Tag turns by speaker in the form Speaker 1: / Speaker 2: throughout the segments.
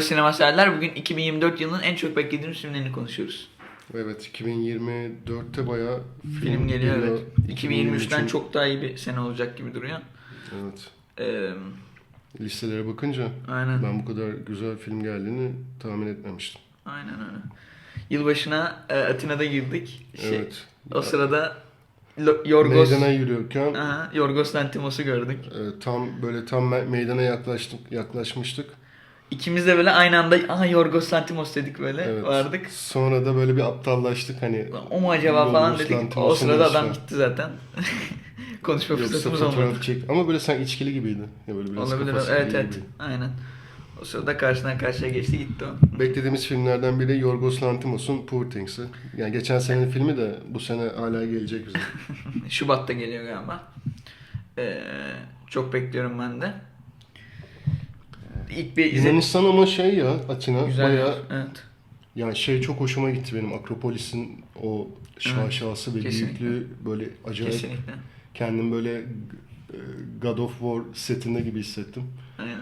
Speaker 1: Sinema severler bugün 2024 yılının en çok beklediğimiz filmlerini konuşuyoruz.
Speaker 2: Evet 2024'te bayağı film,
Speaker 1: Film geliyor evet.
Speaker 2: 2023'ün
Speaker 1: 2023'ten çok daha iyi bir sene olacak gibi duruyor.
Speaker 2: Evet.
Speaker 1: Ee,
Speaker 2: Listelere bakınca
Speaker 1: aynen.
Speaker 2: ben bu kadar güzel film geldiğini tahmin etmemiştim.
Speaker 1: Aynen öyle. Yılbaşına e, Atina'da girdik. Şey,
Speaker 2: evet.
Speaker 1: O sırada Yorgos
Speaker 2: Meydana yürüyorken
Speaker 1: Aha, Yorgos Lanthimos'u gördük.
Speaker 2: e, tam böyle tam me- meydana yaklaştık yaklaşmıştık.
Speaker 1: İkimiz de böyle aynı anda aha Yorgos Lanthimos dedik böyle
Speaker 2: Evet.
Speaker 1: vardık.
Speaker 2: Sonra da böyle bir aptallaştık hani.
Speaker 1: O mu acaba falan
Speaker 2: Yorgos
Speaker 1: dedik. O
Speaker 2: Lanthimos'un
Speaker 1: sırada
Speaker 2: işi
Speaker 1: adam gitti zaten. Konuşma
Speaker 2: Yoksa
Speaker 1: fırsatımız olmadı.
Speaker 2: çek. Ama böyle sen içkili gibiydi. Ya böyle biraz
Speaker 1: Olabilir. Evet evet.
Speaker 2: gibi.
Speaker 1: Aynen. O sırada karşıdan karşıya geçti gitti o.
Speaker 2: Beklediğimiz filmlerden biri Yorgos Lanthimos'un Poor Things'i. Yani geçen senenin filmi de bu sene hala gelecek bize.
Speaker 1: Şubat'ta geliyor galiba. Ee, çok bekliyorum ben de. İlk bir izledim.
Speaker 2: Yunanistan ama şey ya Atina
Speaker 1: Güzel.
Speaker 2: bayağı
Speaker 1: Evet.
Speaker 2: yani şey çok hoşuma gitti benim Akropolis'in o şaşası ve
Speaker 1: Kesinlikle.
Speaker 2: büyüklüğü böyle acayip
Speaker 1: Kesinlikle.
Speaker 2: kendim böyle e, God of War setinde gibi hissettim.
Speaker 1: Aynen.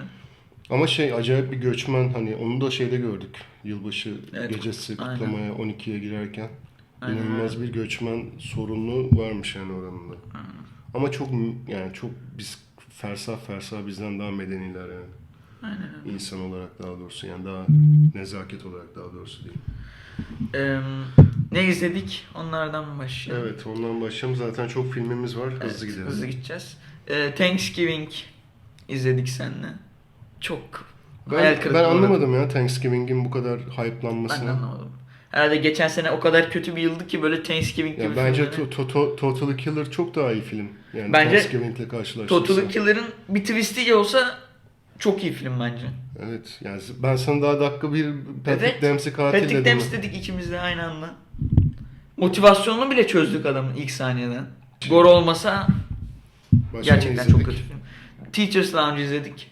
Speaker 2: Ama şey acayip bir göçmen hani onu da şeyde gördük. Yılbaşı
Speaker 1: Evet,
Speaker 2: gecesi
Speaker 1: aynen.
Speaker 2: kutlamaya 12'ye girerken.
Speaker 1: Aynen
Speaker 2: İnanılmaz bir göçmen sorunlu varmış yani oranında. Ama çok yani çok biz fersah fersah bizden daha medeniler yani.
Speaker 1: Aynen öyle.
Speaker 2: İnsan olarak daha doğrusu yani daha nezaket olarak daha doğrusu değil.
Speaker 1: Ee, ne izledik? Onlardan başlayalım?
Speaker 2: Evet ondan başlayalım. Zaten çok filmimiz var. Hızlı
Speaker 1: Evet,
Speaker 2: gidelim.
Speaker 1: Hızlı gideceğiz. Ee, Thanksgiving izledik seninle. Çok hayal
Speaker 2: Ben,
Speaker 1: kırıklığı
Speaker 2: ben anlamadım ya Thanksgiving'in bu kadar
Speaker 1: Ben
Speaker 2: hype'lanmasını.
Speaker 1: anlamadım. Herhalde geçen sene o kadar kötü bir yıldı ki böyle Thanksgiving gibi
Speaker 2: Ya bence to, to, to, Total Killer çok daha iyi film. Yani
Speaker 1: Bence
Speaker 2: Thanksgiving'le karşılaştırırsan.
Speaker 1: Total Killer'ın bir twist'i olsa çok iyi film bence.
Speaker 2: Evet yani ben sana daha dakika bir Patrick
Speaker 1: Evet.
Speaker 2: Dempsey katil
Speaker 1: Patrick
Speaker 2: dedim.
Speaker 1: Dempsey dedik ikimiz de aynı anda. Motivasyonunu bile çözdük adamın ilk saniyeden. Gor olmasa
Speaker 2: Başka
Speaker 1: gerçekten çok kötü film. Teachers Lounge izledik.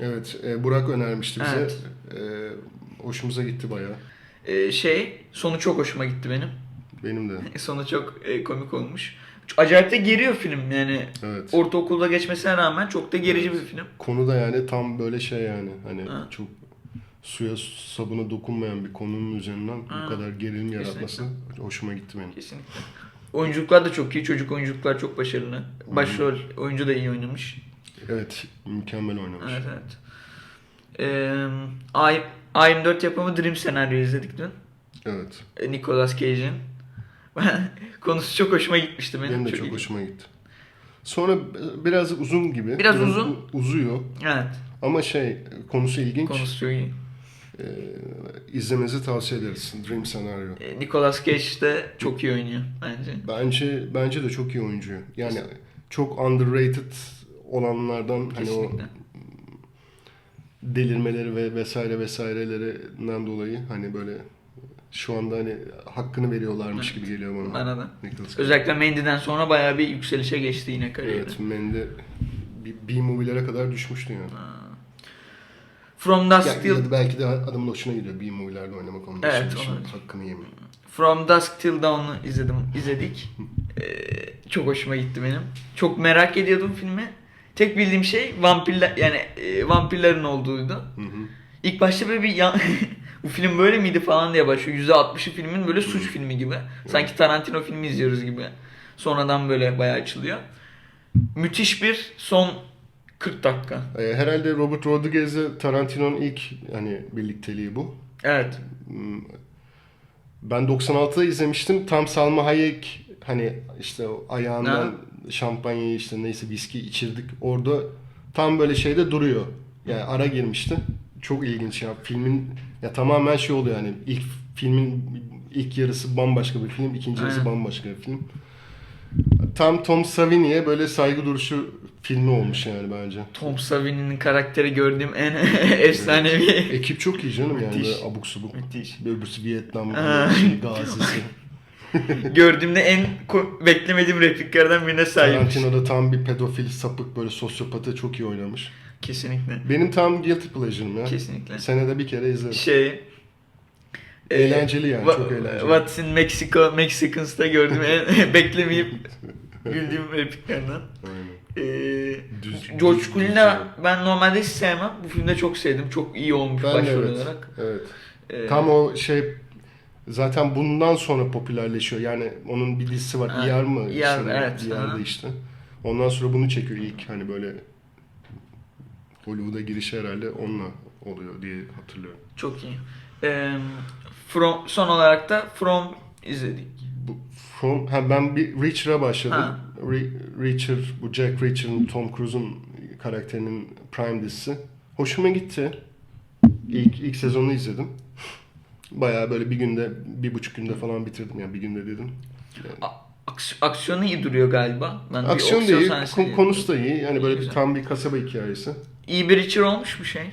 Speaker 2: Evet e, Burak önermişti bize.
Speaker 1: Evet.
Speaker 2: E, hoşumuza gitti bayağı.
Speaker 1: Ee, şey sonu çok hoşuma gitti benim.
Speaker 2: Benim de.
Speaker 1: Sonu çok e, komik olmuş. Acayip de geriyor film yani.
Speaker 2: Evet.
Speaker 1: Ortaokulda geçmesine rağmen çok da gerici bir film.
Speaker 2: Konu da yani tam böyle şey yani hani
Speaker 1: Ha.
Speaker 2: çok suya sabuna dokunmayan bir konunun üzerinden
Speaker 1: Ha.
Speaker 2: bu kadar gerilim yaratması hoşuma gitti benim.
Speaker 1: Kesinlikle. Oyunculuklar da çok iyi. Çocuk oyunculuklar çok başarılı. Başrol oyuncu da iyi oynamış.
Speaker 2: Evet mükemmel oynamış.
Speaker 1: Evet evet. Ee, A- A24 yapımı Dream senaryo izledik dün.
Speaker 2: Evet.
Speaker 1: E, Nicolas Cage'in. Konusu çok hoşuma gitmişti benim.
Speaker 2: Benim de çok
Speaker 1: iyi.
Speaker 2: hoşuma gitti. Sonra biraz uzun gibi.
Speaker 1: Biraz uzun.
Speaker 2: u- Uzuyor.
Speaker 1: Evet.
Speaker 2: Ama şey konusu ilginç.
Speaker 1: Konusu çok iyi.
Speaker 2: Ee, izlemenizi tavsiye ederiz. Dream senaryo.
Speaker 1: E, Nicolas Cage de çok iyi oynuyor bence.
Speaker 2: Bence bence de çok iyi oyuncu. Yani çok underrated olanlardan hani o
Speaker 1: Kesinlikle.
Speaker 2: delirmeleri ve vesaire vesairelerinden dolayı hani böyle şu anda hani hakkını veriyorlarmış gibi geliyor bana.
Speaker 1: Bana da.
Speaker 2: Cage.
Speaker 1: Özellikle Mendy'den sonra bayağı bir yükselişe geçti yine kariyeri.
Speaker 2: Evet, Mendy bir B-movie'lere kadar düşmüştü yani.
Speaker 1: From Dusk
Speaker 2: Ya,
Speaker 1: Till
Speaker 2: ya da belki de adamın hoşuna gidiyor B-movie'lerde oynamak onun
Speaker 1: Evet, olabilir.
Speaker 2: hakkını yemiyor.
Speaker 1: From Dusk Till Dawn'u izledim, izledik. Ee, çok hoşuma gitti benim. Çok merak ediyordum filmi. Tek bildiğim şey vampirler yani e, vampirlerin olduğuydu.
Speaker 2: Hı hı.
Speaker 1: İlk başta böyle bir yan... bu film böyle miydi falan diye başlıyor. %60'ı filmin böyle suç filmi gibi. Sanki Tarantino filmi izliyoruz gibi. Sonradan böyle bayağı açılıyor. Müthiş bir son 40 dakika.
Speaker 2: Ee, herhalde Robert Rodriguez'le Tarantino'nun ilk hani birlikteliği bu.
Speaker 1: Evet.
Speaker 2: Hmm, Ben 96'da izlemiştim. Tam Salma Hayek hani işte ayağından şampanyayı işte neyse viski içirdik. Orada tam böyle şeyde duruyor. Yani ara girmişti. Çok ilginç ya. Filmin ya tamamen şey oluyor yani ilk filmin ilk yarısı bambaşka bir film, ikinci yarısı
Speaker 1: Aynen.
Speaker 2: bambaşka bir film. Tam Tom Savini'ye böyle saygı duruşu filmi olmuş yani bence.
Speaker 1: Tom Savini'nin karakteri gördüğüm en efsanevi.
Speaker 2: Ekip çok iyi canım yani
Speaker 1: Müthiş.
Speaker 2: böyle abuk subuk.
Speaker 1: Müthiş.
Speaker 2: Öbürsü Vietnam şey, gazisi.
Speaker 1: Gördüğümde en beklemediğim repliklerden birine sahipmiş.
Speaker 2: Tarantino da tam bir pedofil, sapık böyle sosyopatı çok iyi oynamış.
Speaker 1: Kesinlikle.
Speaker 2: Benim tam guilty pleasure'm ya.
Speaker 1: Kesinlikle.
Speaker 2: Senede bir kere izlerim.
Speaker 1: Şey e,
Speaker 2: Eğlenceli yani, çok eğlenceli.
Speaker 1: What's in Mexico, Mexicans'ta gördüğüm en beklemeyip güldüğüm repliklerden.
Speaker 2: Aynen.
Speaker 1: Ee,
Speaker 2: Düz-
Speaker 1: George Clooney'i
Speaker 2: düz-
Speaker 1: ben normalde hiç sevmem. Bu filmde çok sevdim. Çok iyi olmuş
Speaker 2: Ben
Speaker 1: başrol
Speaker 2: evet.
Speaker 1: olarak.
Speaker 2: Evet.
Speaker 1: Ee,
Speaker 2: Tam o şey zaten bundan sonra popülerleşiyor. Yani onun bir dizisi var.
Speaker 1: Ha,
Speaker 2: ER mı?
Speaker 1: ER,
Speaker 2: İşte
Speaker 1: evet,
Speaker 2: ER'de işte. Ondan sonra bunu çekiyor ilk hani böyle Hollywood'a girişi herhalde onunla oluyor diye hatırlıyorum.
Speaker 1: Çok iyi. Ee, From, son olarak da From izledik.
Speaker 2: Bu From, ha ben bir Reacher'a başladım.
Speaker 1: Ha.
Speaker 2: Re- Reacher, bu Jack Reacher'ın Tom Cruise'un karakterinin Prime dizisi. Hoşuma gitti. İlk, ilk sezonu izledim. Bayağı böyle bir günde, bir buçuk günde falan bitirdim. Yani bir günde dedim.
Speaker 1: A- aks- aksiyonu iyi duruyor galiba. Ben
Speaker 2: Aksiyon da iyi, konusu da iyi. Yani böyle bir, tam bir kasaba hikayesi.
Speaker 1: İyi bir Richard olmuş mu şey?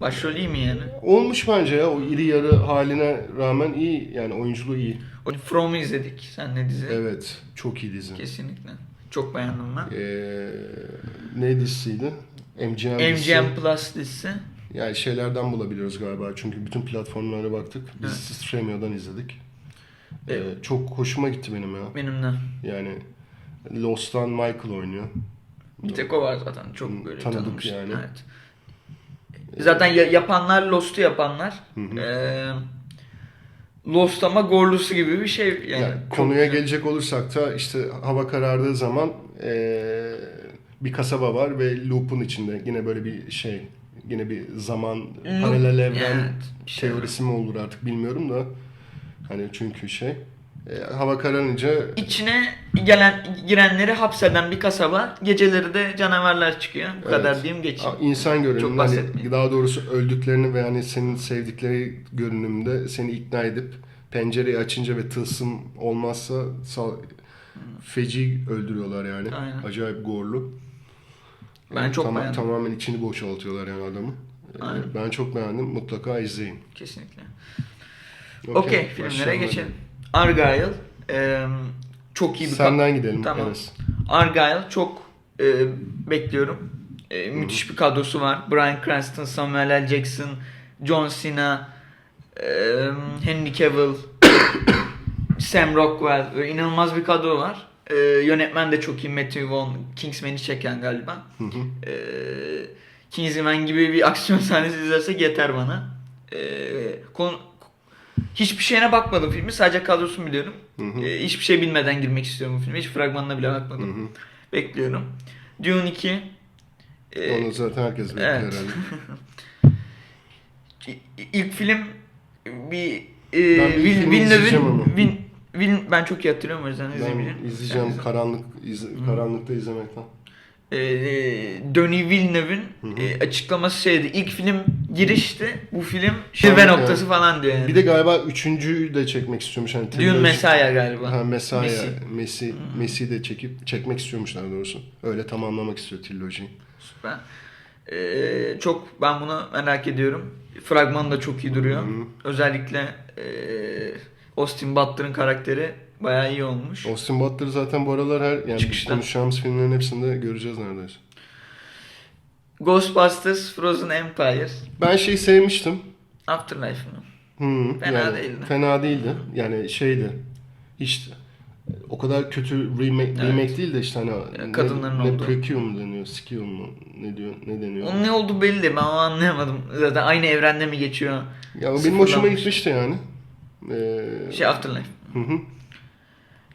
Speaker 1: Başrol iyi mi yani?
Speaker 2: Olmuş bence ya. O iri yarı haline rağmen iyi. Yani oyunculuğu iyi.
Speaker 1: From'u izledik. Sen ne dizi?
Speaker 2: Evet. Çok iyi dizi.
Speaker 1: Kesinlikle. Çok beğendim ben.
Speaker 2: Ee, ne dizisiydi? MGM.
Speaker 1: MGM Plus dizisi.
Speaker 2: Yani şeylerden bulabiliyoruz galiba. Çünkü bütün platformlara baktık. Biz
Speaker 1: Evet.
Speaker 2: Stremio'dan izledik. Ee,
Speaker 1: Evet.
Speaker 2: çok hoşuma gitti benim ya.
Speaker 1: Benim de.
Speaker 2: Yani Lost'tan Michael oynuyor.
Speaker 1: Bir tek o var zaten. Çok
Speaker 2: Hı,
Speaker 1: böyle
Speaker 2: tanıdık
Speaker 1: tanınmış.
Speaker 2: yani.
Speaker 1: Evet. Zaten ya- yapanlar Lost'u yapanlar.
Speaker 2: Hı hı.
Speaker 1: Lost ama gorlusu gibi bir şey yani.
Speaker 2: Yani konuya
Speaker 1: güzel.
Speaker 2: gelecek olursak da işte hava karardığı zaman ee, bir kasaba var ve loop'un içinde yine böyle bir şey yine bir zaman paralel evren
Speaker 1: evet, şey
Speaker 2: teorisi mi olur artık bilmiyorum da hani çünkü şey e, hava kararınca
Speaker 1: İçine gelen girenleri hapseden bir kasaba. Geceleri de canavarlar çıkıyor. Bu
Speaker 2: Evet.
Speaker 1: kadar diyeyim geçeyim.
Speaker 2: A- insan hani
Speaker 1: bahsetmeyeyim.
Speaker 2: daha doğrusu öldüklerini ve hani senin sevdikleri görünümde seni ikna edip pencereyi açınca ve tılsım olmazsa sal- feci öldürüyorlar yani.
Speaker 1: Aynen.
Speaker 2: Acayip gorlu.
Speaker 1: Ben
Speaker 2: Yani
Speaker 1: çok
Speaker 2: tama-
Speaker 1: beğendim.
Speaker 2: Tamamen içini boşaltıyorlar yani adamı. Ee,
Speaker 1: Aynen.
Speaker 2: Ben çok beğendim. Mutlaka izleyin.
Speaker 1: Kesinlikle.
Speaker 2: Okey,
Speaker 1: filmlere
Speaker 2: başlayalım
Speaker 1: geçelim. Argyle. eee, çok iyi bir
Speaker 2: Senden gidelim
Speaker 1: Tamam.
Speaker 2: Enes.
Speaker 1: Argyle çok e, bekliyorum. E, müthiş bir kadrosu var. Bryan Cranston, Samuel L. Jackson, John Cena, e, Henry Cavill, Sam Rockwell. Böyle inanılmaz bir kadro var. E, yönetmen de çok iyi. Matthew Vaughn, Kingsman'i çeken galiba.
Speaker 2: Hı hı.
Speaker 1: E, Kingsman gibi bir aksiyon sahnesi izlersek yeter bana. E, konu, hiçbir şeyine bakmadım filmi. Sadece kadrosunu biliyorum.
Speaker 2: Hı hı.
Speaker 1: E, hiçbir şey bilmeden girmek istiyorum bu filme. Hiç fragmanına bile bakmadım.
Speaker 2: Hı hı.
Speaker 1: Bekliyorum. Dune 2. e,
Speaker 2: Onu zaten herkes bekliyor
Speaker 1: evet.
Speaker 2: herhalde.
Speaker 1: ilk film bir e, Vil-. Villeneuve'in Vin, Vin, ben çok iyi hatırlıyorum o yüzden izlemeyeceğim.
Speaker 2: Ben izleyeceğim
Speaker 1: Sen
Speaker 2: karanlık iz, karanlıkta izlemekten.
Speaker 1: E, Denis Villeneuve'in e, açıklaması şeydi. İlk film girişti. Bu film şirve
Speaker 2: evet.
Speaker 1: noktası falan diyor yani.
Speaker 2: Bir de galiba üçüncüyü de çekmek istiyormuş. Hani triloji-
Speaker 1: Messiah galiba.
Speaker 2: Ha Mesai,
Speaker 1: Messi.
Speaker 2: Messi, Messi, de çekip çekmek istiyormuş daha doğrusu. Öyle tamamlamak istiyor trilojiyi.
Speaker 1: Süper. E, çok ben bunu merak ediyorum. Fragman da çok iyi duruyor. Özellikle e, Austin Butler'ın karakteri bayağı iyi olmuş.
Speaker 2: Austin Butler zaten bu aralar her yani
Speaker 1: Çıkışta.
Speaker 2: konuşacağımız filmlerin hepsinde göreceğiz neredeyse.
Speaker 1: Ghostbusters Frozen Empire
Speaker 2: Ben şeyi sevmiştim.
Speaker 1: Afterlife mı?
Speaker 2: Hı,
Speaker 1: Fena
Speaker 2: yani
Speaker 1: değildi.
Speaker 2: Fena değildi. Yani şeydi. Hiç o kadar kötü remake,
Speaker 1: Evet.
Speaker 2: remake değil de işte hani
Speaker 1: kadınların
Speaker 2: ne, ne
Speaker 1: olduğu.
Speaker 2: deniyor, sequel mu ne diyor, ne deniyor?
Speaker 1: Onun ne oldu belli ben onu anlayamadım. Zaten aynı evrende mi geçiyor?
Speaker 2: Ya benim hoşuma gitmişti yani. Ee,
Speaker 1: Şey Afterlife.
Speaker 2: hı hı.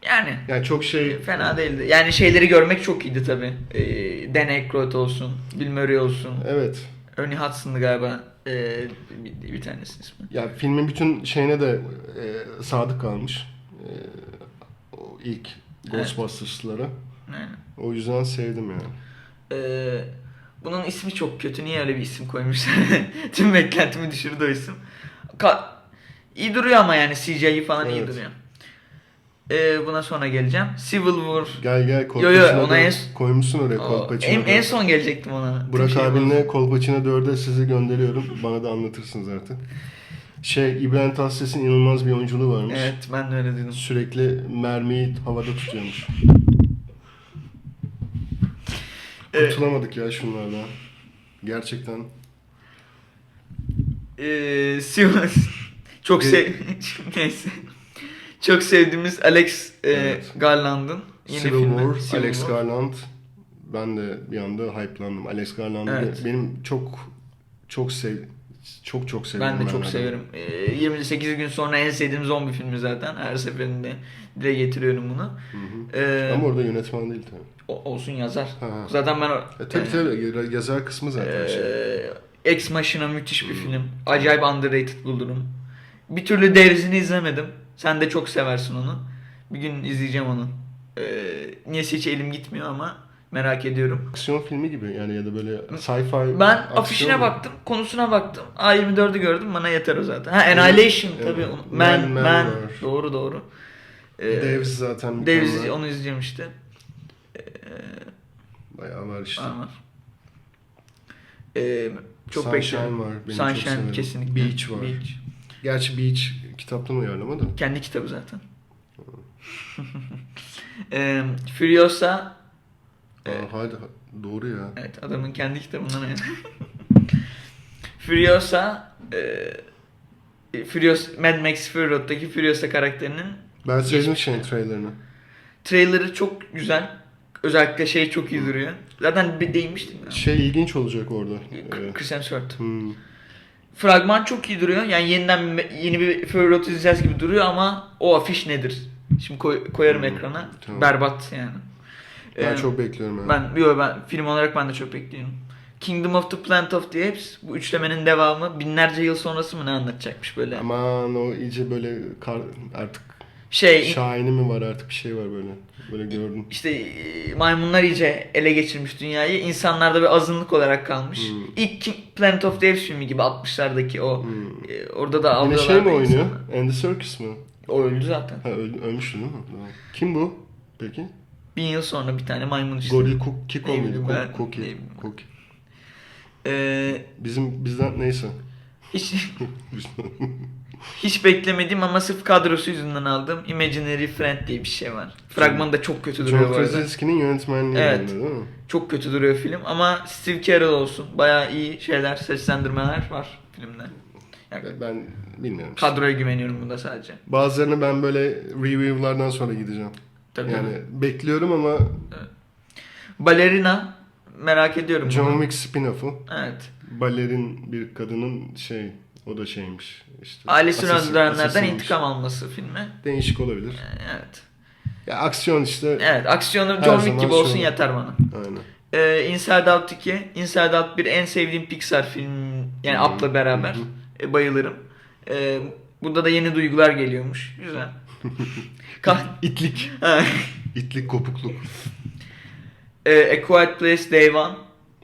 Speaker 1: Yani
Speaker 2: Yani çok şey
Speaker 1: fena değildi. Yani şeyleri görmek çok iyiydi tabi. Ee, Dan Aykroyd olsun, Bill Murray olsun.
Speaker 2: evet.
Speaker 1: Ernie Hudson'dı galiba ee, bir, bir tanesi ismi.
Speaker 2: Ya filmin bütün şeyine de e, sadık kalmış. E, o ilk Ghostbusters'lara.
Speaker 1: Yani.
Speaker 2: O yüzden sevdim yani.
Speaker 1: Ee, bunun ismi çok kötü. Niye öyle bir isim koymuşlar? Tüm beklentimi düşürdü o isim. Ka- iyi duruyor ama yani CGI falan iyi
Speaker 2: Evet.
Speaker 1: duruyor. Ee, buna sonra geleceğim. Civil War.
Speaker 2: Gel gel
Speaker 1: Yo,
Speaker 2: Kolpaçino
Speaker 1: yo, ona en-
Speaker 2: koymuşsun oraya
Speaker 1: O,
Speaker 2: Kolpaçino.
Speaker 1: en, en son gelecektim ona.
Speaker 2: Burak
Speaker 1: şey
Speaker 2: abinle Kolpaçino 4'e sizi gönderiyorum. Bana da anlatırsınız artık. Şey İbrahim Tatlıses'in inanılmaz bir oyunculuğu varmış.
Speaker 1: Evet ben de öyle dedim.
Speaker 2: Sürekli mermiyi havada tutuyormuş.
Speaker 1: Evet.
Speaker 2: Kurtulamadık ya şunlardan. Gerçekten.
Speaker 1: Ee, Civil çok sev neyse. Çok sevdiğimiz Alex e,
Speaker 2: Evet.
Speaker 1: Garland'ın yeni
Speaker 2: Civil
Speaker 1: filmi.
Speaker 2: War,
Speaker 1: Civil
Speaker 2: Alex
Speaker 1: War.
Speaker 2: Garland. ben de bir anda hype'landım. Alex Garland'ı
Speaker 1: Evet.
Speaker 2: benim çok çok sev çok çok seviyorum.
Speaker 1: Ben de çok severim. Ee, 28 gün sonra en sevdiğim zombi filmi zaten. Her seferinde dile getiriyorum bunu.
Speaker 2: Hı hı.
Speaker 1: Ee,
Speaker 2: Ama orada yönetmen değil tabii.
Speaker 1: o- olsun yazar.
Speaker 2: Ha.
Speaker 1: Zaten ben o...
Speaker 2: E, tabii tabii yazar kısmı zaten şey.
Speaker 1: Ee, Ex Machina müthiş bir film. Acayip underrated bulurum. Bir türlü derisini izlemedim. Sen de çok seversin onu. Bir gün izleyeceğim onu. Ee, niyeyse hiç elim gitmiyor ama merak ediyorum.
Speaker 2: Aksiyon filmi gibi yani ya da böyle sci-fi
Speaker 1: Ben afişine
Speaker 2: mu?
Speaker 1: baktım, konusuna baktım. A24'ü gördüm, bana yeter o zaten. Ha Annihilation
Speaker 2: Evet.
Speaker 1: tabii.
Speaker 2: Evet.
Speaker 1: Man,
Speaker 2: Man,
Speaker 1: Man,
Speaker 2: Man.
Speaker 1: Doğru doğru. Ee,
Speaker 2: Devs zaten
Speaker 1: Devs, onu izleyeceğim işte.
Speaker 2: Bayağı var işte.
Speaker 1: Var var. Ee, çok
Speaker 2: Sunshine
Speaker 1: bekliyorum.
Speaker 2: var. Benim çok
Speaker 1: Sunshine
Speaker 2: severim.
Speaker 1: kesinlikle.
Speaker 2: Beach var.
Speaker 1: Beach.
Speaker 2: Gerçi Beach kitaptan uyarlama da.
Speaker 1: Kendi kitabı zaten. Ee, Furiosa
Speaker 2: Aa, hadi doğru ya.
Speaker 1: evet adamın kendi kitabından yani. Furiosa e, Furios Mad Max Fury Road'daki Furiosa karakterinin
Speaker 2: Ben sevdim şeyin trailerını.
Speaker 1: trailerı çok güzel. Özellikle şey çok iyi duruyor. Zaten bir değinmiştim ya.
Speaker 2: Şey ilginç olacak orada. Ee,
Speaker 1: Chris Hemsworth.
Speaker 2: hmm.
Speaker 1: Fragman çok iyi duruyor. Yani yeniden yeni bir Fury Road izleyeceğiz gibi duruyor ama o afiş nedir? Şimdi koy- koyarım
Speaker 2: Hmm,
Speaker 1: ekrana.
Speaker 2: tamam.
Speaker 1: Berbat yani.
Speaker 2: Ben
Speaker 1: Ee,
Speaker 2: çok bekliyorum yani.
Speaker 1: Ben, yo, ben film olarak ben de çok bekliyorum. Kingdom of the Plant of the Apes bu üçlemenin devamı binlerce yıl sonrası mı ne anlatacakmış böyle.
Speaker 2: Aman o iyice böyle kar, artık
Speaker 1: şey
Speaker 2: şahini mi var artık bir şey var böyle. Böyle gördüm.
Speaker 1: işte e, maymunlar iyice ele geçirmiş dünyayı. İnsanlar da bir azınlık olarak kalmış.
Speaker 2: Hmm.
Speaker 1: İlk King, Planet of the Apes filmi gibi 60'lardaki o
Speaker 2: Hmm.
Speaker 1: e, orada da
Speaker 2: Yine
Speaker 1: avlıyorlar
Speaker 2: şey mi
Speaker 1: da
Speaker 2: oynuyor?
Speaker 1: insanlar.
Speaker 2: Andy Serkis mi?
Speaker 1: O öldü zaten.
Speaker 2: Ha öl, ölmüştü değil mi? Tamam. Kim bu? Peki?
Speaker 1: Bin yıl sonra bir tane maymun işte.
Speaker 2: Goril Cook, Kiko
Speaker 1: Ne
Speaker 2: muydu?
Speaker 1: bileyim
Speaker 2: Cook-
Speaker 1: ben, ne
Speaker 2: Cookie.
Speaker 1: bileyim.
Speaker 2: Cookie.
Speaker 1: Ee,
Speaker 2: Bizim bizden neyse.
Speaker 1: hiç hiç beklemediğim ama sırf kadrosu yüzünden aldığım Imaginary Friend diye bir şey var. Fragmanı da çok kötü duruyor
Speaker 2: John
Speaker 1: bu arada.
Speaker 2: Krasinski'nin yönetmenliği
Speaker 1: Evet.
Speaker 2: yanında değil mi?
Speaker 1: Çok kötü duruyor film ama Steve Carell olsun. Bayağı iyi şeyler, seslendirmeler var filmde. Yani
Speaker 2: Ben bilmiyorum.
Speaker 1: kadroya güveniyorum bunda sadece.
Speaker 2: Bazılarını ben böyle review'lardan sonra gideceğim.
Speaker 1: Tabii.
Speaker 2: Yani bekliyorum ama
Speaker 1: Ballerina merak ediyorum.
Speaker 2: John. Wick spin-off'u
Speaker 1: Evet.
Speaker 2: balerin bir kadının şey o da şeymiş işte.
Speaker 1: Ailesini öldürenlerden intikam alması filmi.
Speaker 2: Değişik olabilir.
Speaker 1: Ee, Evet.
Speaker 2: Ya aksiyon işte.
Speaker 1: Evet, aksiyonu John Wick gibi olsun
Speaker 2: şöyle.
Speaker 1: yeter bana.
Speaker 2: Aynen.
Speaker 1: Ee, Inside Out 2, Inside Out 1 en sevdiğim Pixar film yani
Speaker 2: hı.
Speaker 1: Up'la beraber. E, bayılırım. Ee, burada da yeni duygular geliyormuş. Güzel. Kah
Speaker 2: İtlik. İtlik kopukluk.
Speaker 1: ee, A Quiet Place Day One.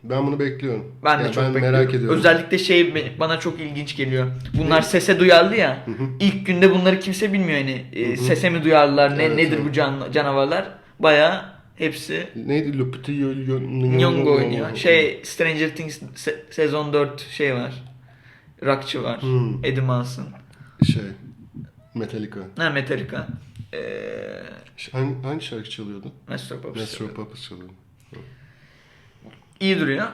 Speaker 2: Ben bunu bekliyorum.
Speaker 1: Ben de
Speaker 2: Yani
Speaker 1: çok
Speaker 2: ben
Speaker 1: bekliyorum.
Speaker 2: merak ediyorum.
Speaker 1: Özellikle şey bana çok ilginç geliyor. Bunlar sese duyarlı ya. İlk günde bunları kimse bilmiyor yani. E, sese mi duyarlılar, ne
Speaker 2: Evet,
Speaker 1: nedir
Speaker 2: evet.
Speaker 1: bu can, canavarlar? Baya hepsi
Speaker 2: Neydi? Yo-
Speaker 1: Nyong'o
Speaker 2: Yo-
Speaker 1: oynuyor. Şey Stranger Things se- sezon 4 şey var. Rockçı var.
Speaker 2: Hmm.
Speaker 1: Eddie Munson.
Speaker 2: Şey. Metallica.
Speaker 1: Ha Metallica. Ee,
Speaker 2: Ş- Hangi, hangi şarkı çalıyordu?
Speaker 1: Master Puppets.
Speaker 2: Master of Puppets çalıyordu.
Speaker 1: İyi duruyor.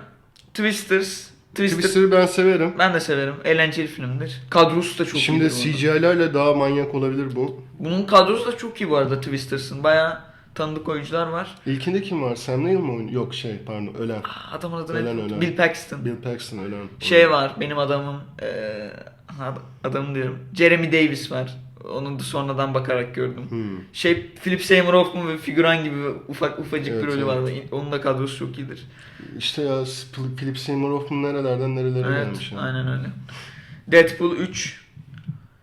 Speaker 1: Twisters. Twister.
Speaker 2: Twister'ı ben severim.
Speaker 1: Ben de severim. Eğlenceli filmdir. Kadrosu da çok
Speaker 2: Şimdi
Speaker 1: iyidir bu arada.
Speaker 2: CGI'lerle daha manyak olabilir bu.
Speaker 1: Bunun kadrosu da çok iyi bu arada Twisters'ın. Baya tanıdık oyuncular var.
Speaker 2: İlkinde kim var? Sam Neill mi oynuyor? Yok şey pardon ölen.
Speaker 1: Ah, Adamın adı
Speaker 2: Ölen,
Speaker 1: ne?
Speaker 2: ölen.
Speaker 1: Bill Paxton.
Speaker 2: Bill Paxton ölen.
Speaker 1: Şey var benim adamım eee, ad- adamım diyorum. Jeremy Davis var. Onu da sonradan bakarak gördüm.
Speaker 2: Hmm.
Speaker 1: Şey Philip Seymour Hoffman ve figüran gibi ufak ufacık
Speaker 2: Evet,
Speaker 1: bir rolü
Speaker 2: evet.
Speaker 1: vardı. Onun da kadrosu çok iyidir.
Speaker 2: İşte ya Philip Seymour Hoffman nerelerden nerelere
Speaker 1: Evet,
Speaker 2: gelmiş ya.
Speaker 1: aynen öyle. Deadpool 3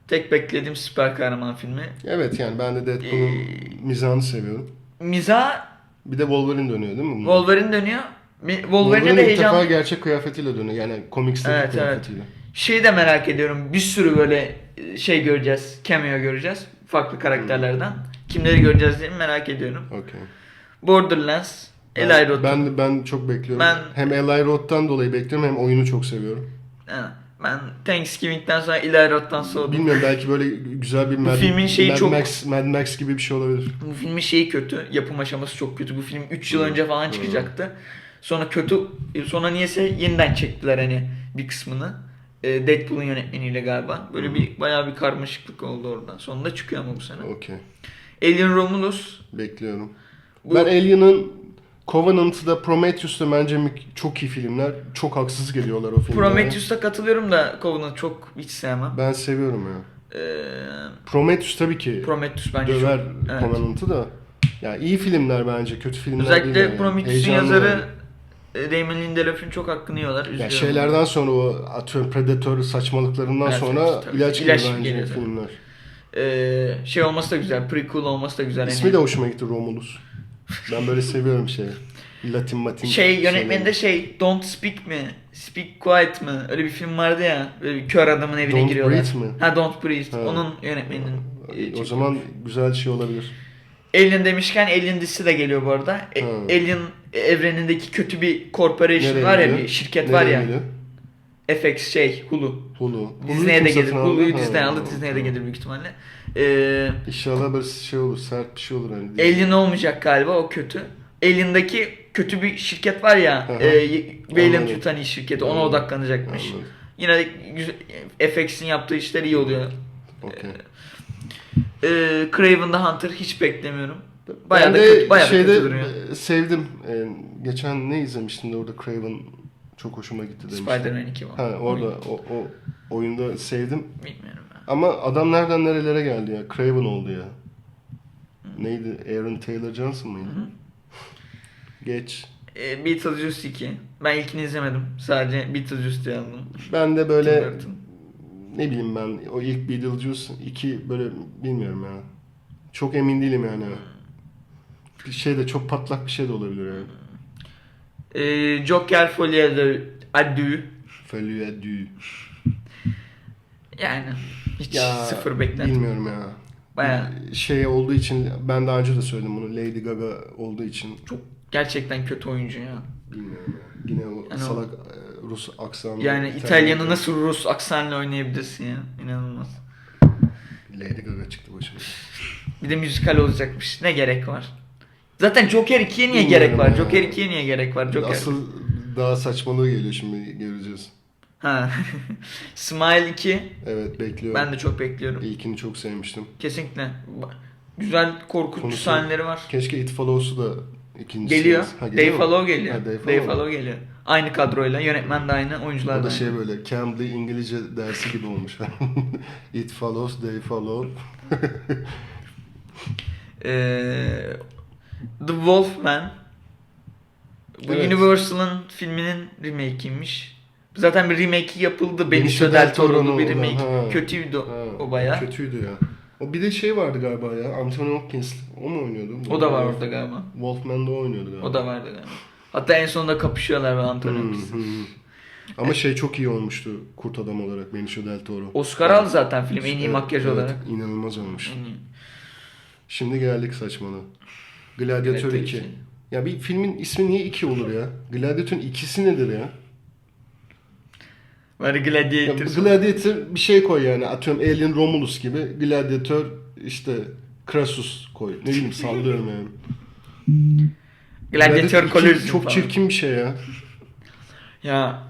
Speaker 1: tek beklediğim süper kahraman filmi.
Speaker 2: Evet yani ben de Deadpool'un
Speaker 1: Ee,
Speaker 2: mizahını seviyorum.
Speaker 1: Miza
Speaker 2: Bir de Wolverine dönüyor değil mi? bunda?
Speaker 1: Wolverine dönüyor. Wolverine'e
Speaker 2: Wolverine
Speaker 1: de
Speaker 2: ilk defa
Speaker 1: heyecan.
Speaker 2: gerçek kıyafetiyle dönüyor. Yani komiksteki
Speaker 1: Evet, evet. Şeyi de merak ediyorum. Bir sürü böyle şey göreceğiz. Cameo göreceğiz. Farklı karakterlerden. Kimleri göreceğiz diye merak ediyorum.
Speaker 2: Okey.
Speaker 1: Borderlands,
Speaker 2: Ben,
Speaker 1: Eli Roth.
Speaker 2: ben, de- ben çok bekliyorum.
Speaker 1: Ben-
Speaker 2: Hem Eli Roth'tan dolayı bekliyorum hem oyunu çok seviyorum.
Speaker 1: Ha, Ben Thanksgiving'den sonra Eli Roth'tan soğudum.
Speaker 2: Bilmiyorum belki böyle güzel bir Mad,
Speaker 1: filmin şeyi
Speaker 2: Mad
Speaker 1: çok-
Speaker 2: Max, Mad Max gibi bir şey olabilir.
Speaker 1: Bu filmin şeyi kötü. Yapım aşaması çok kötü. Bu film 3 yıl
Speaker 2: Hı.
Speaker 1: önce falan
Speaker 2: Hı.
Speaker 1: çıkacaktı. Sonra kötü sonra niyeyse yeniden çektiler hani bir kısmını. Ee, Deadpool'un yönetmeniyle galiba. Böyle
Speaker 2: Hı.
Speaker 1: bir bayağı bir karmaşıklık oldu oradan. Sonunda çıkıyor ama bu sene.
Speaker 2: Okey.
Speaker 1: Alien Romulus.
Speaker 2: Bekliyorum.
Speaker 1: Bu
Speaker 2: Ben Alien'ın Covenant'da Prometheus'ta bence çok iyi filmler. Çok haksız geliyorlar o filmlere.
Speaker 1: Prometheus'ta katılıyorum da Covenant çok hiç sevmem.
Speaker 2: Ben seviyorum ya.
Speaker 1: Ee,
Speaker 2: Prometheus tabii ki
Speaker 1: Prometheus bence
Speaker 2: döver
Speaker 1: çok... Evet.
Speaker 2: Covenant'ı da. Ya iyi filmler bence, kötü filmler
Speaker 1: Özellikle
Speaker 2: değil yani.
Speaker 1: Prometheus'un yazarı
Speaker 2: yani.
Speaker 1: e, Damon Lindelof'un çok hakkını yiyorlar.
Speaker 2: Ya
Speaker 1: Üzülüyorum.
Speaker 2: şeylerden sonra o atıyorum Predator saçmalıklarından
Speaker 1: Evet,
Speaker 2: sonra
Speaker 1: tabii.
Speaker 2: ilaç gibi
Speaker 1: İlaç
Speaker 2: bence
Speaker 1: geliyor tabii.
Speaker 2: filmler.
Speaker 1: Ee, şey olması da güzel. Prequel olması da güzel.
Speaker 2: İsmi de hoşuma gitti Romulus. Ben böyle seviyorum şeyi. Latin matin.
Speaker 1: Şey
Speaker 2: şeyleri.
Speaker 1: yönetmeni şey Don't Speak mi? Speak Quiet mı? Öyle bir film vardı ya. Böyle bir kör adamın evine
Speaker 2: Don't
Speaker 1: giriyorlar.
Speaker 2: Breathe mi?
Speaker 1: Ha Don't Breathe.
Speaker 2: Ha.
Speaker 1: Onun yönetmeninin. e,
Speaker 2: O
Speaker 1: çektiği.
Speaker 2: zaman güzel şey olabilir.
Speaker 1: Alien demişken Alien dizisi de geliyor bu arada. E,
Speaker 2: Ha.
Speaker 1: Alien evrenindeki kötü bir corporation
Speaker 2: Nereye
Speaker 1: var ya
Speaker 2: gidiyor?
Speaker 1: bir şirket
Speaker 2: Nereye
Speaker 1: var ya.
Speaker 2: gidiyor?
Speaker 1: FX şey Hulu.
Speaker 2: Hulu. Hulu'yu
Speaker 1: Disney'e de
Speaker 2: kim
Speaker 1: gelir.
Speaker 2: satın aldı?
Speaker 1: Hulu'yu
Speaker 2: Ha,
Speaker 1: Disney aldı.
Speaker 2: ha,
Speaker 1: Disney'e de
Speaker 2: ha.
Speaker 1: gelir büyük ihtimalle. Ee,
Speaker 2: İnşallah böyle şey olur, sert bir şey olur hani.
Speaker 1: Alien olmayacak galiba o kötü. Alien'daki kötü bir şirket var ya.
Speaker 2: Hı hı.
Speaker 1: e,
Speaker 2: Anladım.
Speaker 1: Yutani şirketi. Ona
Speaker 2: Anladım.
Speaker 1: odaklanacakmış.
Speaker 2: Anladım.
Speaker 1: Yine de güzel, FX'in yaptığı işler iyi oluyor.
Speaker 2: Okey.
Speaker 1: Ee, Craven the Hunter hiç beklemiyorum. Bayağı
Speaker 2: ben
Speaker 1: da
Speaker 2: de
Speaker 1: kötü, bayağı da
Speaker 2: şeyde
Speaker 1: kötü duruyor.
Speaker 2: e, sevdim. E, geçen ne izlemiştim de orada Craven çok hoşuma gitti demiştim.
Speaker 1: Spider-Man 2 var.
Speaker 2: Ha orada o, o oyunda sevdim.
Speaker 1: Bilmiyorum ben.
Speaker 2: Ama adam nereden nerelere geldi ya? Craven oldu ya. Neydi? Aaron Taylor Johnson mıydı? Geç.
Speaker 1: Ee, Beetlejuice 2. Ben ilkini izlemedim. Sadece Beetlejuice diye aldım.
Speaker 2: Ben de böyle ne bileyim ben o ilk Beetlejuice iki böyle bilmiyorum ya. Çok emin değilim yani. Bir şey de çok patlak bir şey de olabilir yani.
Speaker 1: Ee, Joker Folie de Adieu.
Speaker 2: Fölye dü.
Speaker 1: Yani hiç
Speaker 2: Ya
Speaker 1: sıfır beklenti.
Speaker 2: bilmiyorum ya.
Speaker 1: Bayağı
Speaker 2: Şey olduğu için ben daha önce de söyledim bunu. Lady Gaga olduğu için
Speaker 1: çok gerçekten kötü oyuncu ya.
Speaker 2: bilmiyorum ya. Yine o
Speaker 1: Yani o-
Speaker 2: salak e, Rus aksanı.
Speaker 1: Yani
Speaker 2: İtalyan-
Speaker 1: İtalyan'ı nasıl Rus aksanla oynayabilirsin ya? İnanılmaz.
Speaker 2: Lady Gaga çıktı başıma.
Speaker 1: Bir de müzikal olacakmış. Ne gerek var? Zaten Joker 2'ye niye
Speaker 2: Bilmiyorum
Speaker 1: gerek var?
Speaker 2: ya.
Speaker 1: Joker 2'ye niye gerek var? Joker.
Speaker 2: Asıl daha saçmalığı geliyor şimdi göreceğiz.
Speaker 1: Ha. Smile 2
Speaker 2: Evet bekliyorum.
Speaker 1: ben de çok bekliyorum.
Speaker 2: İlkini çok sevmiştim.
Speaker 1: Kesinlikle. Ba- Güzel korkunç
Speaker 2: Konusu-
Speaker 1: sahneleri var.
Speaker 2: Keşke It Follows'u da ikincisi.
Speaker 1: Geliyor.
Speaker 2: Ha,
Speaker 1: Dave
Speaker 2: mu?
Speaker 1: Follow geliyor.
Speaker 2: Ha, Dave
Speaker 1: Dave
Speaker 2: Follow.
Speaker 1: Follow geliyor. Aynı kadroyla. Yönetmen de aynı. Oyuncular
Speaker 2: O
Speaker 1: da
Speaker 2: da
Speaker 1: aynı.
Speaker 2: şey böyle Cambly İngilizce dersi gibi olmuş. It follows, they follow.
Speaker 1: Ee, The Wolfman. Bu
Speaker 2: Evet.
Speaker 1: Universal'ın filminin remake'iymiş. Zaten bir remake'i yapıldı. Benicio del Toro'lu bir remake.
Speaker 2: ha.
Speaker 1: Kötüydü o-
Speaker 2: Ha,
Speaker 1: o bayağı.
Speaker 2: Kötüydü ya. O bir de şey vardı galiba ya. Anthony Hopkins. O mu oynuyordu?
Speaker 1: O da var orada galiba.
Speaker 2: Wolfman'da o oynuyordu galiba.
Speaker 1: O da vardı galiba. Hatta en sonunda kapışıyorlar ve Anthony
Speaker 2: Hmm,
Speaker 1: Hopkins.
Speaker 2: hmm. Ama şey çok iyi olmuştu kurt adam olarak Benicio del Toro.
Speaker 1: Oscar aldı zaten film en iyi makyaj
Speaker 2: evet,
Speaker 1: olarak.
Speaker 2: inanılmaz olmuş.
Speaker 1: En iyi.
Speaker 2: Şimdi geldik saçmalığa. Gladiator
Speaker 1: Gladiator
Speaker 2: 2.
Speaker 1: iki.
Speaker 2: Ya bir filmin ismi niye 2 olur ya? Gladiator'ın ikisi nedir ya?
Speaker 1: Var
Speaker 2: ya
Speaker 1: Gladiator.
Speaker 2: Gladiator bir şey koy yani. Atıyorum Alien Romulus gibi. Gladiator işte Crassus koy. Ne bileyim sallıyorum yani.
Speaker 1: Gladiator
Speaker 2: iki
Speaker 1: Colosseum
Speaker 2: Çok
Speaker 1: falan.
Speaker 2: çirkin bir şey ya.
Speaker 1: Ya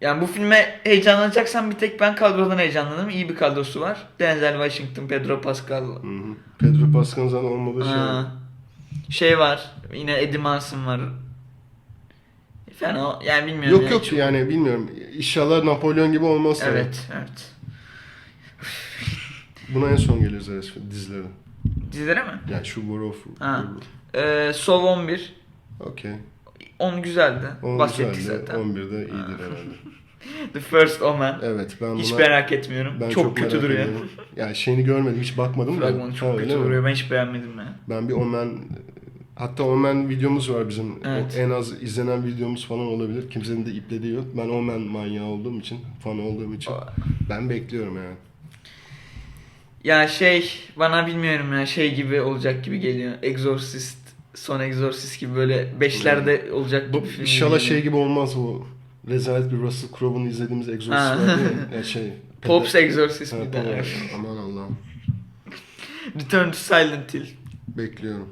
Speaker 1: yani bu filme heyecanlanacaksan bir tek ben kadrodan heyecanlandım. İyi bir kadrosu var. Denzel Washington, Pedro Pascal.
Speaker 2: Hı hı. Pedro Pascal'ın zaten olmadığı şey.
Speaker 1: Ha. Şey var. Yine Eddie Munson var. Fena yani bilmiyorum.
Speaker 2: Yok
Speaker 1: yani
Speaker 2: yok
Speaker 1: çok-
Speaker 2: yani bilmiyorum. İnşallah Napolyon gibi olmaz.
Speaker 1: Evet, evet.
Speaker 2: Buna en son geliriz evet, dizilere.
Speaker 1: Dizilere mi?
Speaker 2: Yani şu War of...
Speaker 1: Ha. Ee, Sol 11.
Speaker 2: Okey.
Speaker 1: 10 güzeldi.
Speaker 2: On
Speaker 1: Bahsettik
Speaker 2: güzeldi.
Speaker 1: zaten.
Speaker 2: 11'de iyidir herhalde.
Speaker 1: The First Omen.
Speaker 2: Evet ben
Speaker 1: Hiç
Speaker 2: buna...
Speaker 1: merak etmiyorum.
Speaker 2: Ben
Speaker 1: çok, kötü
Speaker 2: merak
Speaker 1: duruyor.
Speaker 2: ediyorum. Yani şeyini görmedim, hiç bakmadım.
Speaker 1: Fragmanı çok
Speaker 2: Ha,
Speaker 1: kötü duruyor. Ben hiç beğenmedim ya.
Speaker 2: Ben bir Omen... Hatta Omen videomuz var bizim.
Speaker 1: Evet.
Speaker 2: O en az izlenen videomuz falan olabilir. Kimsenin de iplediği yok. Ben Omen manyağı olduğum için, fan olduğum için. Ben bekliyorum yani.
Speaker 1: Ya şey bana bilmiyorum ya şey gibi olacak gibi geliyor. Exorcist, Son Exorcist gibi böyle beşlerde olacak
Speaker 2: Bu
Speaker 1: gibi film
Speaker 2: inşallah şey gibi olmaz bu. Rezalet bir Russell Crowe'un izlediğimiz Exorcist vardı ya. ya şey. Peder-
Speaker 1: Exorcist
Speaker 2: Pope-
Speaker 1: der?
Speaker 2: Aman Allah'ım.
Speaker 1: Return to Silent Hill.
Speaker 2: Bekliyorum.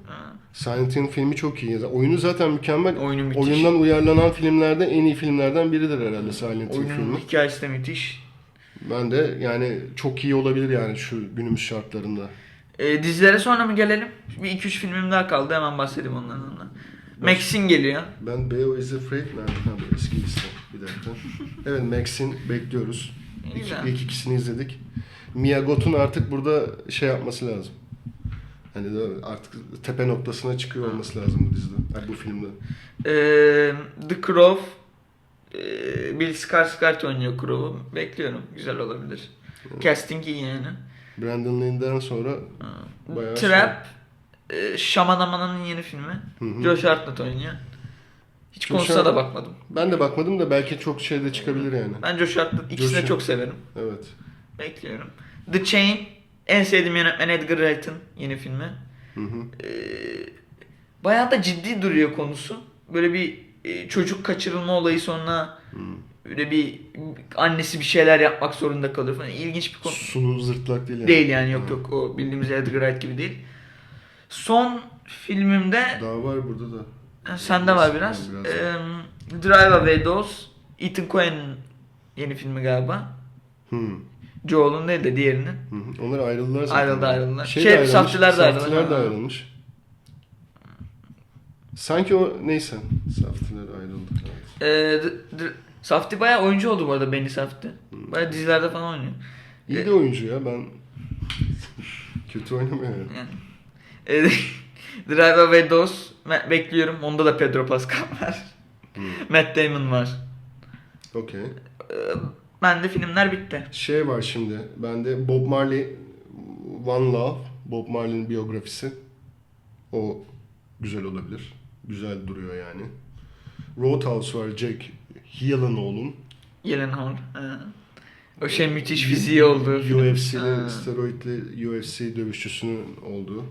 Speaker 2: Silent Hill'in filmi çok iyi. Oyunu zaten mükemmel.
Speaker 1: Oyunu müthiş.
Speaker 2: Oyundan uyarlanan filmlerde en iyi filmlerden biridir herhalde Silent Hill
Speaker 1: Oyunun
Speaker 2: filmi.
Speaker 1: hikayesi de müthiş.
Speaker 2: Ben de yani çok iyi olabilir yani şu günümüz şartlarında.
Speaker 1: Ee, dizilere sonra mı gelelim? Bir iki üç filmim daha kaldı hemen bahsedeyim onlardan da. Max'in geliyor.
Speaker 2: Ben Beo is Afraid nerede? Ha bu eski liste. Bir dakika. Evet Max'in bekliyoruz.
Speaker 1: Güzel.
Speaker 2: İlk, ilk ikisini izledik. Mia Goth'un artık burada şey yapması lazım. Hani de artık tepe noktasına çıkıyor olması lazım bu dizide. Ay, bu filmde.
Speaker 1: Ee, The Crow. Ee, Bill Skarsgård oynuyor Crow'u. Bekliyorum. Güzel olabilir. Casting iyi yani.
Speaker 2: Brandon Lee'den sonra bayağı
Speaker 1: Trap. E, Şaman Aman'ın yeni filmi.
Speaker 2: Hı hı.
Speaker 1: Josh Hartnett oynuyor. Hiç
Speaker 2: Josh
Speaker 1: konusuna da bakmadım.
Speaker 2: Ben de bakmadım da belki çok şeyde çıkabilir yani.
Speaker 1: Ben Josh Hartnett ikisini de
Speaker 2: Josh-
Speaker 1: çok severim.
Speaker 2: Evet.
Speaker 1: Bekliyorum. The Chain. En sevdiğim yönetmen Edgar Wright'ın yeni filmi.
Speaker 2: Hı hı.
Speaker 1: Ee, bayağı da ciddi duruyor konusu. Böyle bir e, çocuk kaçırılma olayı sonra böyle bir annesi bir şeyler yapmak zorunda kalıyor falan. İlginç bir konu.
Speaker 2: Sulu zırtlak değil yani.
Speaker 1: Değil yani yok yok o bildiğimiz Edgar Wright gibi değil. Son filmimde
Speaker 2: Daha var burada da.
Speaker 1: Sende var biraz.
Speaker 2: Biraz.
Speaker 1: Ee, Drive Away Dolls. Ethan Coen'in yeni filmi galiba.
Speaker 2: Hı.
Speaker 1: Joel'un değil de diğerinin.
Speaker 2: Hı hı. Onlar ayrıldılar zaten.
Speaker 1: Ayrıldı, ayrıldılar.
Speaker 2: de
Speaker 1: Şey,
Speaker 2: ayrılmış,
Speaker 1: Saftiler de ayrıldı.
Speaker 2: Saftiler de ayrılmış. Sanki o neyse. Saftiler ayrıldı. Evet.
Speaker 1: Ee, Safti bayağı oyuncu oldu bu arada Benny Safti. Bayağı dizilerde falan oynuyor.
Speaker 2: İyi de oyuncu ya ben kötü oynamıyor yani.
Speaker 1: Yani. Ee, Drive Away Dolls me- bekliyorum. Onda da Pedro Pascal var.
Speaker 2: Hı.
Speaker 1: Matt Damon var.
Speaker 2: Okey.
Speaker 1: Ee, ben de filmler bitti.
Speaker 2: Şey var şimdi. Bende Bob Marley One Love. Bob Marley'nin biyografisi. O güzel olabilir. Güzel duruyor yani. Roadhouse var Jack.
Speaker 1: Gyllenhaal. Ha. O şey müthiş fiziği oldu.
Speaker 2: UFC'li,
Speaker 1: Ha.
Speaker 2: steroidli UFC dövüşçüsünün olduğu.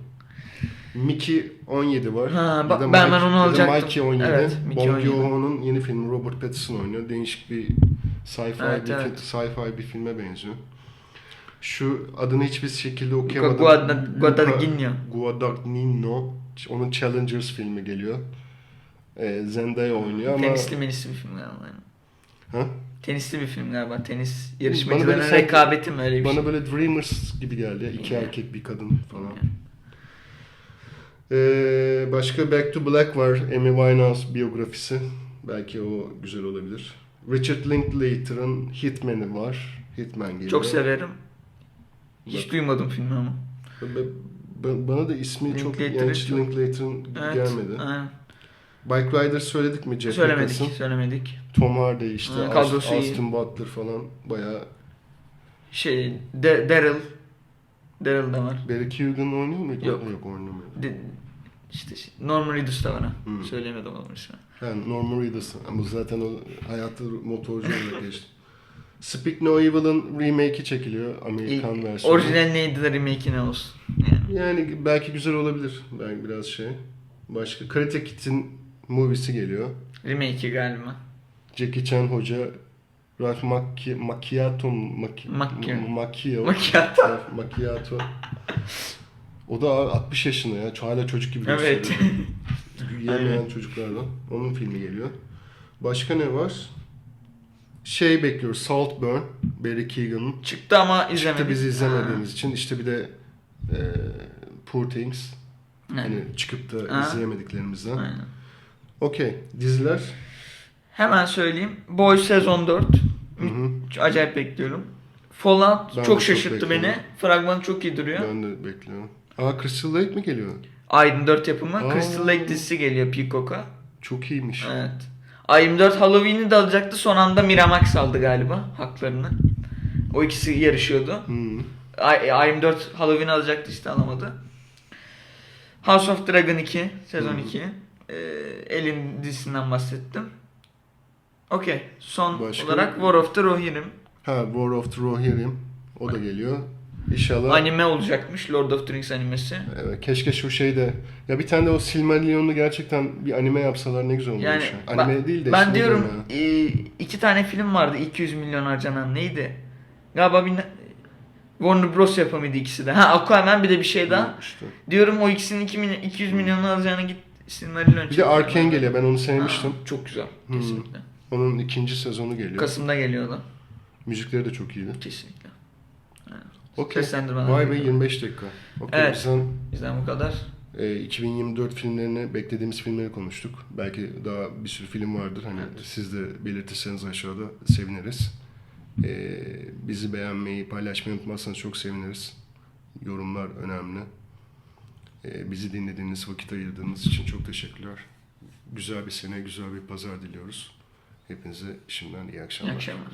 Speaker 2: Mickey 17 var.
Speaker 1: Ha,
Speaker 2: de
Speaker 1: ben-
Speaker 2: Mike-
Speaker 1: ben onu alacaktım.
Speaker 2: Mikey 17.
Speaker 1: Evet, Mickey
Speaker 2: Bong
Speaker 1: 17.
Speaker 2: Joon-ho'nun yeni filmi Robert Pattinson oynuyor. Değişik bir sci-fi
Speaker 1: Evet,
Speaker 2: bir,
Speaker 1: evet.
Speaker 2: fi- sci-fi bir filme benziyor. Şu adını hiçbir şekilde okuyamadım.
Speaker 1: Guada- Guadagnino.
Speaker 2: Guadagnino. Onun Challengers filmi geliyor. Ee, Zendaya oynuyor ama...
Speaker 1: Tenisli menisli bir film galiba. yani.
Speaker 2: Ha?
Speaker 1: Tenisli bir film galiba. Tenis
Speaker 2: Bana
Speaker 1: yarışmacıların rekabeti mi öyle bir
Speaker 2: Bana
Speaker 1: şey?
Speaker 2: böyle Dreamers gibi geldi. ya. İki
Speaker 1: Ya.
Speaker 2: erkek bir kadın falan. Ee, başka Back to Black var. Amy Winehouse biyografisi. Belki o güzel olabilir. Richard Linklater'ın Hitman'i var. Hitman geliyor.
Speaker 1: Çok severim. Hiç
Speaker 2: Bak.
Speaker 1: duymadım filmi ama.
Speaker 2: Ba- ba- Bana da ismi çok
Speaker 1: Linklater'ı
Speaker 2: yani
Speaker 1: çok-
Speaker 2: Linklater'ın
Speaker 1: Evet.
Speaker 2: gelmedi.
Speaker 1: aynen.
Speaker 2: Bike Rider söyledik mi? Jack
Speaker 1: Söylemedik,
Speaker 2: Nicholson,
Speaker 1: söylemedik.
Speaker 2: Tom Hardy işte.
Speaker 1: Ha,
Speaker 2: Aust-
Speaker 1: kadrosu iyi.
Speaker 2: Austin Butler falan bayağı.
Speaker 1: Şey, Daryl. Daryl da var.
Speaker 2: Barry Keoghan oynuyor muydu?
Speaker 1: Yok.
Speaker 2: Yok oynamıyor.
Speaker 1: De- işte şey, Norman Reedus da var ha.
Speaker 2: Hmm.
Speaker 1: Söyleyemedim onun ismini.
Speaker 2: Yani Norman Reedus. Ama zaten o hayatı motorcu olarak geçti. Speak No Evil'ın remake'i çekiliyor. Amerikan
Speaker 1: İlk-
Speaker 2: versiyonu.
Speaker 1: Orijinal neydi de remake ne olsun. Yani.
Speaker 2: Yani belki güzel olabilir. Belki biraz şey. Başka Karate Kid'in movie'si geliyor.
Speaker 1: Remake'i galiba.
Speaker 2: Jackie Chan hoca Ralph Macchi- Macchiato Macchi-
Speaker 1: Macchio.
Speaker 2: Macchio.
Speaker 1: Macchiato.
Speaker 2: Ralph Macchiato. O da 60 yaşında ya. Hala çocuk gibi
Speaker 1: Evet.
Speaker 2: gösteriyor. Yiyemeyen
Speaker 1: Aynen.
Speaker 2: çocuklardan. Onun filmi geliyor. Başka ne var? Şey bekliyoruz. Saltburn. Barry Keoghan'ın.
Speaker 1: Çıktı ama izlemedik.
Speaker 2: Çıktı biz
Speaker 1: Ha.
Speaker 2: izlemediğimiz için. işte bir de e, Poor Things.
Speaker 1: Yani.
Speaker 2: Hani çıkıp da
Speaker 1: Ha.
Speaker 2: izleyemediklerimizden.
Speaker 1: Aynen.
Speaker 2: Okey. Diziler.
Speaker 1: Hemen söyleyeyim. Boys sezon 4.
Speaker 2: Hı hı.
Speaker 1: Acayip bekliyorum. Fallout
Speaker 2: Ben de
Speaker 1: çok
Speaker 2: çok
Speaker 1: şaşırttı
Speaker 2: bekliyorum.
Speaker 1: beni. Fragmanı çok iyi duruyor.
Speaker 2: Ben de bekliyorum. Aa Crystal Lake mi geliyor?
Speaker 1: Aydın 4 yapımı.
Speaker 2: Aa.
Speaker 1: Crystal Lake dizisi geliyor Peacock'a.
Speaker 2: Çok iyiymiş.
Speaker 1: Evet. A24 Halloween'i de alacaktı. Son anda Miramax aldı galiba haklarını. O ikisi yarışıyordu. A- A24 Halloween alacaktı işte alamadı. House of Dragon 2 sezon
Speaker 2: Hı.
Speaker 1: 2. Ee, Elin dizisinden bahsettim. Okey. Son
Speaker 2: Başka?
Speaker 1: olarak War of the Rohirrim.
Speaker 2: Ha War of the Rohirrim. O da geliyor. İnşallah.
Speaker 1: Anime olacakmış. Lord of the Rings animesi.
Speaker 2: Evet, keşke şu şeyde ya bir tane de o Silmarillion'u gerçekten bir anime yapsalar ne güzel olurmuş.
Speaker 1: Yani
Speaker 2: ya. anime
Speaker 1: ben,
Speaker 2: değil de
Speaker 1: ben diyorum e, iki tane film vardı 200 milyon harcanan neydi? Galiba bir Warner Bros yapımıydı ikisi de. Ha Aquaman bir de bir şey daha.
Speaker 2: İşte.
Speaker 1: Diyorum o ikisinin 2 milyon, 200 milyon alacağına git Silmarillion
Speaker 2: Bir de. Arkane geliyor. Ben onu sevmiştim.
Speaker 1: Ha, çok güzel.
Speaker 2: Hmm.
Speaker 1: Kesinlikle.
Speaker 2: Onun ikinci sezonu geliyor.
Speaker 1: Kasım'da geliyor da.
Speaker 2: Müzikleri de çok iyiydi.
Speaker 1: Kesinlikle.
Speaker 2: Okey.
Speaker 1: Seslendirmeler
Speaker 2: Vay be
Speaker 1: geliyor.
Speaker 2: 25 dakika. Okey
Speaker 1: Evet.
Speaker 2: bizden
Speaker 1: Bizden bu kadar.
Speaker 2: Ee, 2024 filmlerini, beklediğimiz filmleri konuştuk. Belki daha bir sürü film vardır. Hani siz de belirtirseniz aşağıda seviniriz. Ee, bizi beğenmeyi, paylaşmayı unutmazsanız çok seviniriz. Yorumlar önemli. Ee, bizi dinlediğiniz, vakit ayırdığınız için çok teşekkürler. Güzel bir sene, güzel bir pazar diliyoruz. Hepinize şimdiden iyi akşamlar.
Speaker 1: İyi akşamlar.